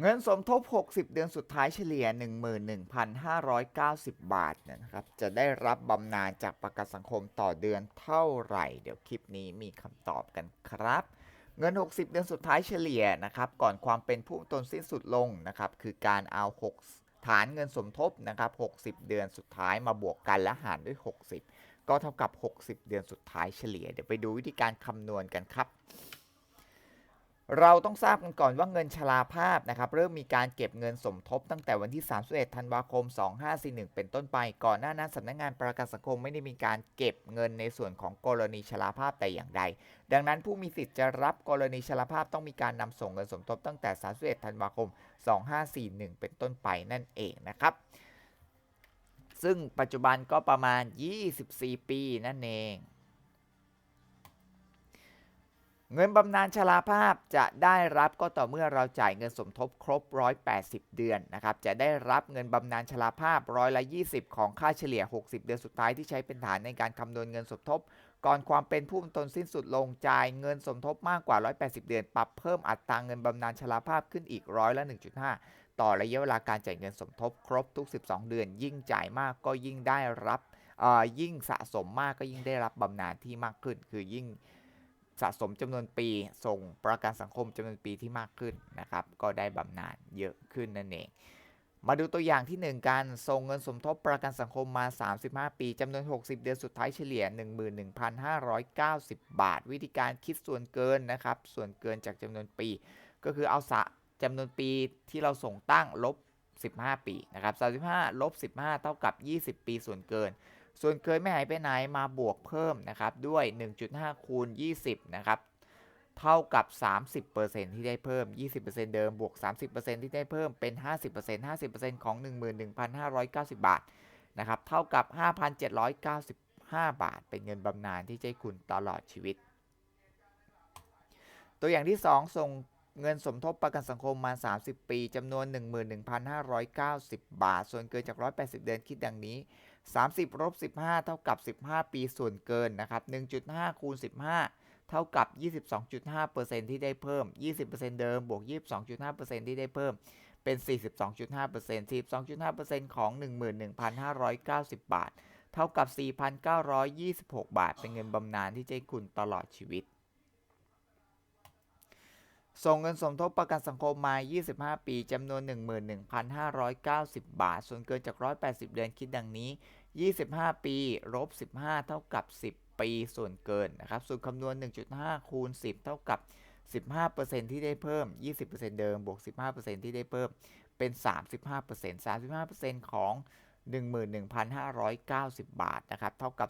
เงินสมทบ 60 เดือนสุดท้ายเฉลี่ย 11,590 บาทเนี่ยนะครับ จะได้รับบำนาญจากประกันสังคมต่อเดือนเท่าไหร่ เดี๋ยวคลิปนี้มีคำตอบกันครับ เงิน 60 เดือนสุดท้ายเฉลี่ยนะครับ ก่อนความเป็นผู้ตนสิ้นสุดลงนะครับ คือการเอา 6 ฐานเงินสมทบนะครับ 60 เดือนสุดท้ายมาบวกกันและหารด้วย 60 ก็เท่ากับ 60 เดือนสุดท้ายเฉลี่ย เดี๋ยวไปดูวิธีการคำนวณกันครับ เราต้องทราบกันก่อนว่าเงินชราภาพนะครับเริ่มมีการเก็บเงินสมทบตั้งแต่วันที่ 31 ธันวาคม 2541 เป็นต้นไป ก่อนหน้านั้นสำนักงานประกันสังคมไม่ได้มีการเก็บเงินในส่วนของกรณีชราภาพแต่อย่างใด ดังนั้นผู้มีสิทธิ์จะรับกรณีชราภาพต้องมีการนำส่งเงินสมทบตั้งแต่ 31 ธันวาคม 2541 เป็นต้นไปนั่นเองนะครับ ซึ่งปัจจุบันก็ประมาณ 24 ปีนั่นเอง เงินบำนาญชราภาพจะได้รับก็ต่อเมื่อเราจ่ายเงินสมทบครบ 180 เดือนนะครับ จะได้รับเงินบำนาญชราภาพร้อยละ 20 ของค่าเฉลี่ย 60 เดือนสุดท้ายที่ใช้เป็นฐานในการคำนวณเงินสมทบ ก่อนความเป็นผู้ตนสิ้นสุดลงจ่ายเงินสมทบมากกว่า 180 เดือน ปรับเพิ่มอัตราเงินบำนาญชราภาพขึ้นอีกร้อยละ 1.5 ต่อระยะเวลาการจ่ายเงินสมทบครบทุก 12 เดือน ยิ่งจ่ายมากก็ยิ่งได้รับออยิ่งสะสมมากก็ยิ่งได้รับบำนาญที่มากขึ้น คือยิ่ง สะสมจำนวนปีส่งประกันสังคมจำนวนปีที่มากขึ้นนะครับ ก็ได้บำนาญเยอะขึ้นนั่นเอง มาดูตัวอย่างที่1การส่งเงินสมทบประกันสังคมมา 35 ปีจำนวน 60 เดือนสุดท้ายเฉลี่ย 11,590 บาท วิธีการคิดส่วนเกินนะครับ ส่วนเกินจากจำนวนปี ก็คือเอาสะจำนวนปีที่เราส่งตั้งลบ 15 ปีนะครับ35ลบ15 เท่ากับ 20 ปีส่วนเกิน ส่วนเกินไม่หายไปไหนมาบวกเพิ่มนะครับด้วย 1.5 คูณ 20 นะครับ เท่ากับ 30%ที่ได้เพิ่ม 20%เดิมบวก 30%ที่ได้เพิ่มเป็น 50% 50%ของ 11,590 บาทนะครับเท่ากับ 5,795 บาท เป็นเงินบำนาญที่จะให้คุณตลอดชีวิต ตัวอย่างที่ 2 ส่งเงินสมทบประกันสังคมมา 30 ปีจำนวน 11,590 บาท ส่วนเกินจาก 180 เดือนคิดดังนี้ 30ลบ15 เท่ากับ 15 ปีส่วนเกินนะครับ 1.5 คูณ 15 เท่ากับ 22.5%ที่ได้เพิ่ม 20%เดิม บวก 22.5%ที่ได้เพิ่ม เป็น 42.5% 42.5%ของ 11,590 บาทเท่ากับ 4,926 บาท เป็นเงินบำนาญที่จะให้คุณตลอดชีวิต ส่งเงินสมทบประกันสังคมมา 25 ปีจำนวน 11,590 บาท ส่วนเกินจาก 180 เดือนคิดดังนี้ 25 ปีลบ15 เท่ากับ 10 ปีส่วนเกินนะครับ สูตรคำนวณ 1.5 คูณ 10 เท่ากับ 15%ที่ได้เพิ่ม 20%เดิม บวก 15%ที่ได้เพิ่ม เป็น 35% 35%ของ 11,590 บาทนะครับ เท่ากับ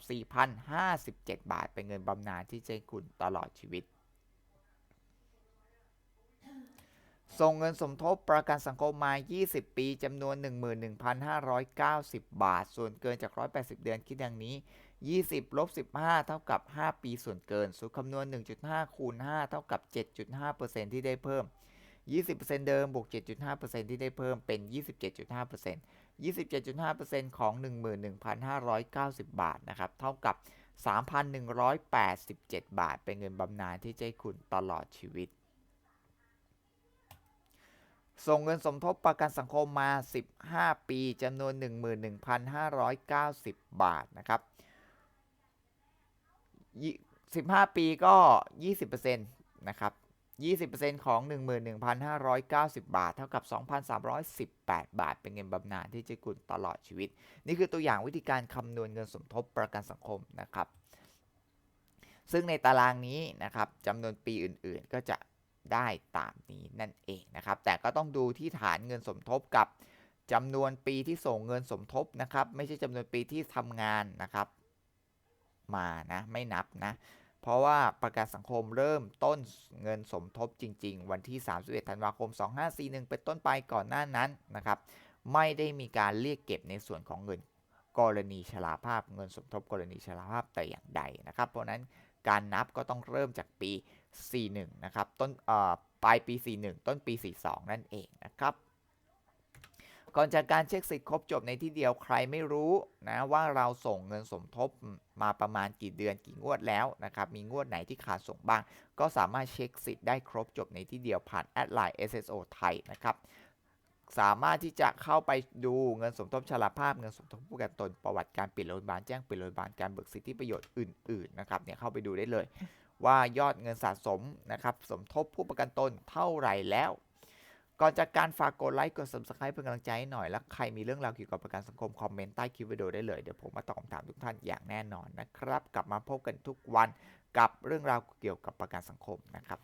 4,057 บาท เป็นเงินบำนาญที่จะคุณตลอดชีวิต ส่งเงินสมทบประกันสังคมมา 20 ปีจำนวน 11,590 บาท ส่วนเกินจาก 180 เดือนคิดดังนี้ 20ลบ15 เท่ากับ 5 ปีส่วนเกิน สูตรคำนวณ 1.5 คูณ 5 เท่ากับ 7.5%ที่ได้เพิ่ม 20%เดิมบวก 7.5%ที่ได้เพิ่มเป็น 27.5% 27.5%ของ 11,590 บาทนะครับ เท่ากับ 3,187 บาท เป็นเงินบำนาญที่จะให้คุณตลอดชีวิต ส่งเงินสมทบประกันสังคมมา 15 ปีจำนวน 11,590 บาทนะครับ15 ปีก็ 20%นะครับ 20%ของ 11,590 บาท เท่ากับ 2,318 บาท เป็นเงินบำนาญที่จะคุณตลอดชีวิต นี่คือตัวอย่างวิธีการคำนวณเงินสมทบประกันสังคมนะครับ ซึ่งในตารางนี้นะครับจำนวนปีอื่นๆ ก็จะ ได้ตามนี้นั่นเองนะครับ แต่ก็ต้องดูที่ฐานเงินสมทบกับจำนวนปีที่ส่งเงินสมทบนะครับ ไม่ใช่จำนวนปีที่ทำงานนะครับ มานะไม่นับนะ เพราะว่าประกันสังคมเริ่มต้นเงินสมทบจริง ๆ วันที่ 31 ธันวาคม 2541 เป็นต้นไปก่อนหน้านั้นนะครับ ไม่ได้มีการเรียกเก็บในส่วนของเงินกรณีชราภาพ เงินสมทบกรณีชราภาพแต่อย่างใดนะครับ เพราะนั้นการนับก็ต้องเริ่มจากปี 41 นะครับ ต้นปลายปี 41 ต้นปี 42 นั่นเองนะครับ ก่อนจากการเช็คสิทธิ์ครบจบในที่เดียวใครไม่รู้นะว่าเราส่งเงินสมทบมาประมาณกี่เดือนกี่งวดแล้วนะครับ มีงวดไหนที่ขาดส่งบ้าง ก็สามารถเช็คสิทธิ์ได้ครบจบในที่เดียวผ่านแอดไลน์ SSO ไทยนะครับสามารถที่จะเข้าไปดูเงินสมทบชราภาพเงินสมทบผู้ประกันตนประวัติการเปลี่ยนโรงพยาบาลแจ้งเปลี่ยนโรงพยาบาลการเบิกสิทธิประโยชน์อื่นๆนะครับเนี่ยเข้าไปดูได้เลย ว่ายอดเงินสะสมนะครับสมทบผู้ประกันตนเท่าไหร่แล้ว ก่อนจากการฝากกดไลค์กด subscribe เป็นกำลังใจให้หน่อย แล้วใครมีเรื่องราวเกี่ยวกับประกันสังคม คอมเมนต์ใต้คลิปวิดีโอได้เลย เดี๋ยวผมมาตอบคำถามทุกท่านอย่างแน่นอนนะครับ กลับมาพบกันทุกวันกับเรื่องราวเกี่ยวกับประกันสังคมนะครับ